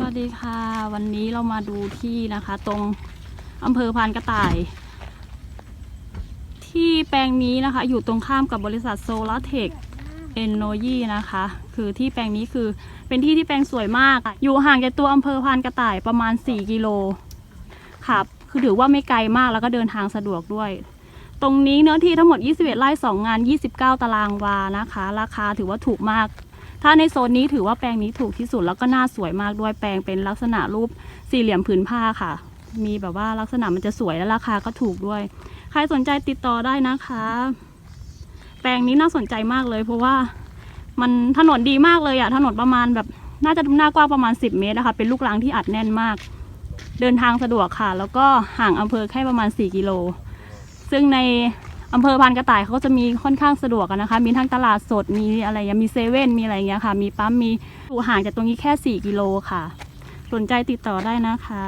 สวัสดีค่ะ วันนี้เรามาดูที่นะคะ ตรงอำเภอพานกระต่าย ที่แปลงนี้นะคะ อยู่ตรงข้ามกับบริษัทโซลาเทคเอนโนยีนะคะ คือที่แปลงนี้คือเป็นที่ที่แปลงสวยมาก อยู่ห่างจากตัวอำเภอพานกระต่ายประมาณ 4 กิโลค่ะคือถือว่าไม่ไกลมากแล้วก็เดินทางสะดวกด้วย ตรงนี้เนื้อที่ทั้งหมด 21 ไร่ 2 งาน 29 ตารางวานะคะ ราคาถือว่าถูกมาก ถ้าในโซนนี้ถือว่าแปลงนี้ถูกที่สุดแล้วก็น่าสวยมากด้วยแปลงเป็นลักษณะรูปสี่เหลี่ยมผืนผ้าค่ะ มีแบบว่าลักษณะมันจะสวยและราคาก็ถูกด้วย ใครสนใจติดต่อได้นะคะ แปลงนี้น่าสนใจมากเลย เพราะว่ามันถนนดีมากเลยอะถนนประมาณแบบน่าจะหน้ากว้างประมาณ 10 เมตรนะคะ เป็นลูกรังที่อัดแน่นมาก เดินทางสะดวกค่ะ แล้วก็ห่างอำเภอแค่ประมาณ 4 กิโล ซึ่งใน อำเภอพานกระต่ายเขาก็จะมีค่อนข้างสะดวกนะคะ มีทั้งตลาดสดมีอะไรอย่างเงี้ยมีเซเว่นมีอะไรอย่างเงี้ยค่ะ มีปั๊มมีอยู่ห่างจากตรงนี้แค่ 4 กิโลค่ะ สนใจติดต่อได้นะคะ